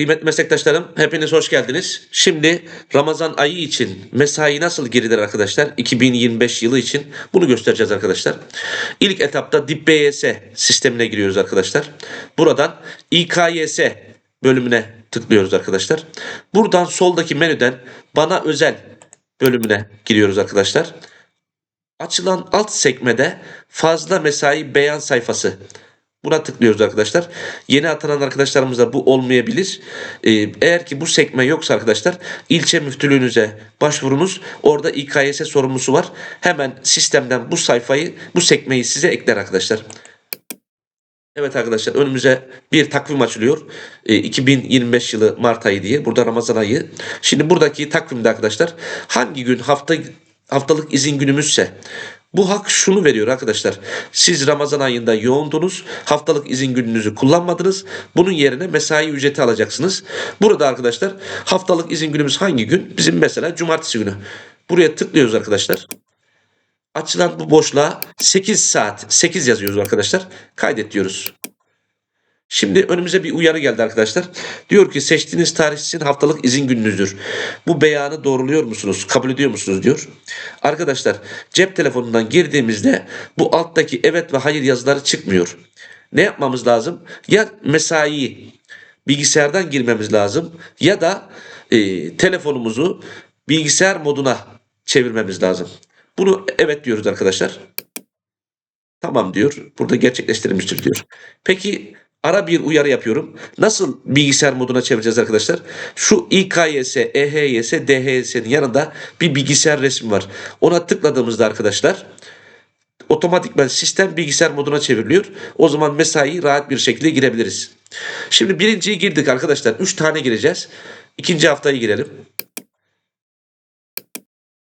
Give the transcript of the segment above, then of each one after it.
Kıymetli meslektaşlarım, hepiniz hoş geldiniz. Şimdi Ramazan ayı için mesai nasıl girilir arkadaşlar? 2025 yılı için bunu göstereceğiz arkadaşlar. İlk etapta DİP BYS sistemine giriyoruz arkadaşlar. Buradan İKYS bölümüne tıklıyoruz arkadaşlar. Buradan soldaki menüden bana özel bölümüne giriyoruz arkadaşlar. Açılan alt sekmede fazla mesai beyan sayfası Buna tıklıyoruz arkadaşlar. Yeni atanan arkadaşlarımızda bu olmayabilir. Ee, eğer ki bu sekme yoksa arkadaşlar ilçe müftülüğünüze başvurunuz. Orada İKYS sorumlusu var. Hemen sistemden bu sayfayı, bu sekmeyi size ekler arkadaşlar. Evet arkadaşlar önümüze bir takvim açılıyor. Ee, 2025 yılı Mart ayı diye. Burada Ramazan ayı. Şimdi buradaki takvimde arkadaşlar hangi gün hafta haftalık izin günümüzse bu hak şunu veriyor arkadaşlar. Siz Ramazan ayında yoğundunuz. Haftalık izin gününüzü kullanmadınız. Bunun yerine mesai ücreti alacaksınız. Burada arkadaşlar haftalık izin günümüz hangi gün? Bizim mesela cumartesi günü. Buraya tıklıyoruz arkadaşlar. Açılan bu boşluğa 8 saat 8 yazıyoruz arkadaşlar. Kaydet diyoruz. Şimdi önümüze bir uyarı geldi arkadaşlar. Diyor ki seçtiğiniz tarih sizin haftalık izin gününüzdür. Bu beyanı doğruluyor musunuz? Kabul ediyor musunuz? diyor. Arkadaşlar cep telefonundan girdiğimizde bu alttaki evet ve hayır yazıları çıkmıyor. Ne yapmamız lazım? Ya mesai bilgisayardan girmemiz lazım ya da e, telefonumuzu bilgisayar moduna çevirmemiz lazım. Bunu evet diyoruz arkadaşlar. Tamam diyor. Burada gerçekleştirilmiştir diyor. Peki ara bir uyarı yapıyorum. Nasıl bilgisayar moduna çevireceğiz arkadaşlar? Şu İKYS, EHYS, DHYS'nin yanında bir bilgisayar resmi var. Ona tıkladığımızda arkadaşlar otomatikman sistem bilgisayar moduna çevriliyor. O zaman mesai rahat bir şekilde girebiliriz. Şimdi birinciyi girdik arkadaşlar. 3 tane gireceğiz. İkinci haftayı girelim.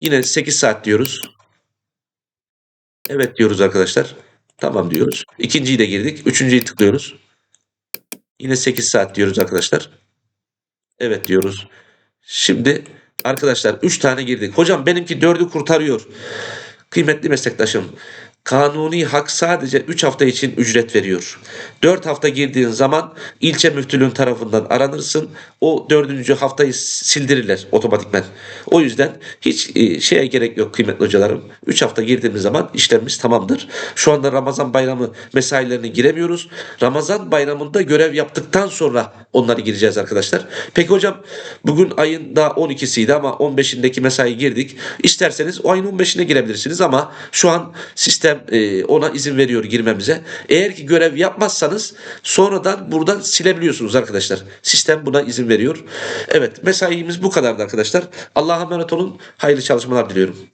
Yine 8 saat diyoruz. Evet diyoruz arkadaşlar. Tamam diyoruz. İkinciyi de girdik. Üçüncüyü tıklıyoruz. Yine 8 saat diyoruz arkadaşlar. Evet diyoruz. Şimdi arkadaşlar 3 tane girdik. Hocam benimki 4'ü kurtarıyor. Kıymetli meslektaşım. Kanuni hak sadece 3 hafta için ücret veriyor. 4 hafta girdiğin zaman ilçe müftülüğün tarafından aranırsın. O 4. haftayı sildirirler otomatikmen. O yüzden hiç e, şeye gerek yok kıymetli hocalarım. 3 hafta girdiğimiz zaman işlemimiz tamamdır. Şu anda Ramazan bayramı mesailerine giremiyoruz. Ramazan bayramında görev yaptıktan sonra onları gireceğiz arkadaşlar. Peki hocam bugün ayın daha 12'siydi ama 15'indeki mesai girdik. İsterseniz o ayın 15'ine girebilirsiniz ama şu an sistem e, ona izin veriyor girmemize. Eğer ki görev yapmazsanız sonradan buradan silebiliyorsunuz arkadaşlar. Sistem buna izin veriyor. Evet mesaimiz bu kadardı arkadaşlar. Allah'a emanet olun. Hayırlı çalışmalar diliyorum.